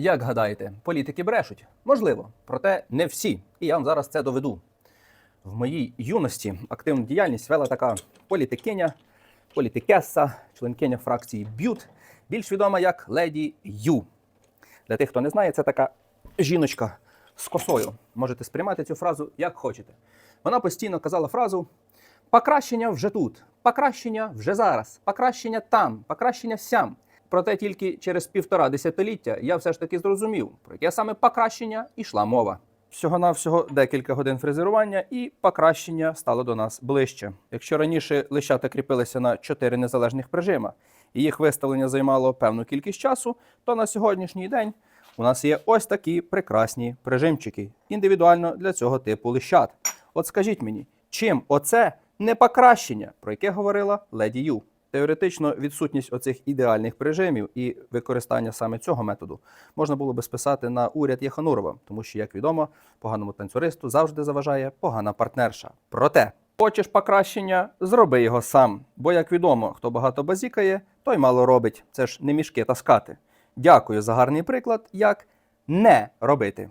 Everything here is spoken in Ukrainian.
Як гадаєте, політики брешуть? Можливо, проте не всі. І я вам зараз це доведу. В моїй юності активну діяльність вела така політикиня, політикеса, членкиня фракції Б'ют, більш відома як Леді Ю. Для тих, хто не знає, це така жіночка з косою. Можете сприймати цю фразу як хочете. Вона постійно казала фразу покращення вже тут, покращення вже зараз, покращення там, покращення сям. Проте тільки через півтора десятиліття я все ж таки зрозумів, про яке саме покращення йшла мова. Всього-навсього декілька годин фрезерування, і покращення стало до нас ближче. Якщо раніше лищата кріпилися на чотири незалежних прижима, і їх виставлення займало певну кількість часу, то на сьогоднішній день у нас є ось такі прекрасні прижимчики, індивідуально для цього типу лищат. От скажіть мені, чим оце не покращення, про яке говорила леді Ю? Теоретично відсутність оцих ідеальних прижимів і використання саме цього методу можна було би списати на уряд Єханурова, тому що, як відомо, поганому танцюристу завжди заважає погана партнерша. Проте, хочеш покращення, зроби його сам. Бо, як відомо, хто багато базікає, той мало робить. Це ж не мішки таскати. Дякую за гарний приклад, як не робити.